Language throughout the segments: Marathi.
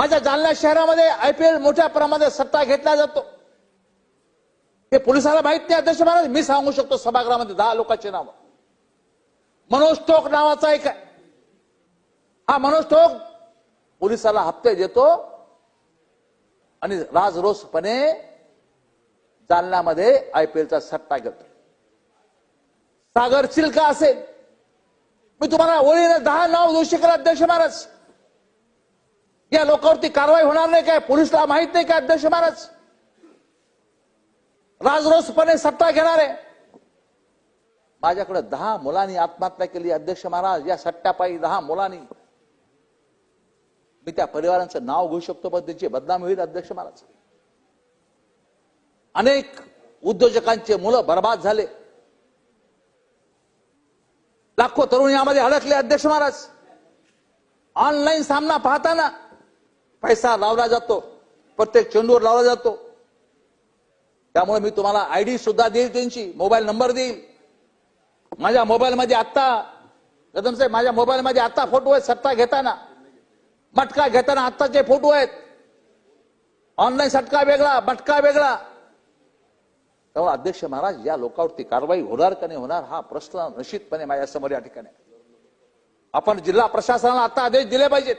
माझ्या जालना शहरामध्ये आयपीएल मोठ्या प्रमाणात सट्टा घेतला जातो. हे पोलिसाला माहीत नाही अध्यक्ष महाराज. मी सांगू शकतो सभागृहामध्ये दहा लोकांची नावं. मनोज टोक नावाचा एक आहे. हा मनोज टोक पोलिसाला हप्ते देतो आणि राजरोसपणे जालन्यामध्ये आयपीएलचा सट्टा घेतो. सागर चिल्का असेल. मी तुम्हाला ओळीने दहा नाव देऊ शकेल अध्यक्ष महाराज. या लोकांवरती कारवाई होणार नाही काय? पोलिसला माहीत नाही काय? अध्यक्ष महाराज? राजरोसपणे सट्टा घेणार. आहे माझ्याकडे दहा मुलांनी आत्महत्या केली अध्यक्ष महाराज. या सट्ट्यापायी दहा मुलांनी. मी त्या परिवारांचं नाव घेऊ शकतो पण त्यांची बदनामी होईल अध्यक्ष महाराज. अनेक उद्योजकांचे मुलं बर्बाद झाले. लाखो तरुण यामध्ये अडकले अध्यक्ष महाराज. ऑनलाईन सामना पाहताना पैसा लावला जातो प्रत्येक चेंडूवर लावला जातो. त्यामुळे मी तुम्हाला आयडी सुद्धा देईल त्यांची मोबाईल नंबर देईल. माझ्या मोबाईलमध्ये आत्ता कदम साहेब माझ्या मोबाईलमध्ये आत्ता फोटो आहेत सट्टा घेताना. मटका घेताना आत्ताचे फोटो आहेत. ऑनलाईन सटका वेगळा मटका वेगळा. त्यामुळे अध्यक्ष महाराज या लोकांवरती कारवाई होणार का नाही होणार हा प्रश्न निश्चितपणे माझ्यासमोर या ठिकाणी आपण जिल्हा प्रशासनाला आता आदेश दिले पाहिजेत.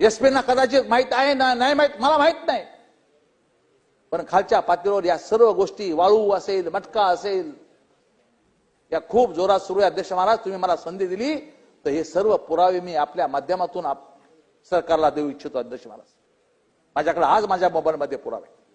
एसपीना कदाचित माहीत आहे ना नाही माहीत? मला माहीत नाही. पण खालच्या पातळीवर या सर्व गोष्टी वाळू असेल मटका असेल या खूप जोरात सुरू आहे. अध्यक्ष महाराज तुम्ही मला संधी दिली. तर हे सर्व पुरावे मी आपल्या माध्यमातून आप- सरकारला देऊ इच्छितो अध्यक्ष महाराज. माझ्याकडे आज माझ्या मोबाईलमध्ये पुरावे.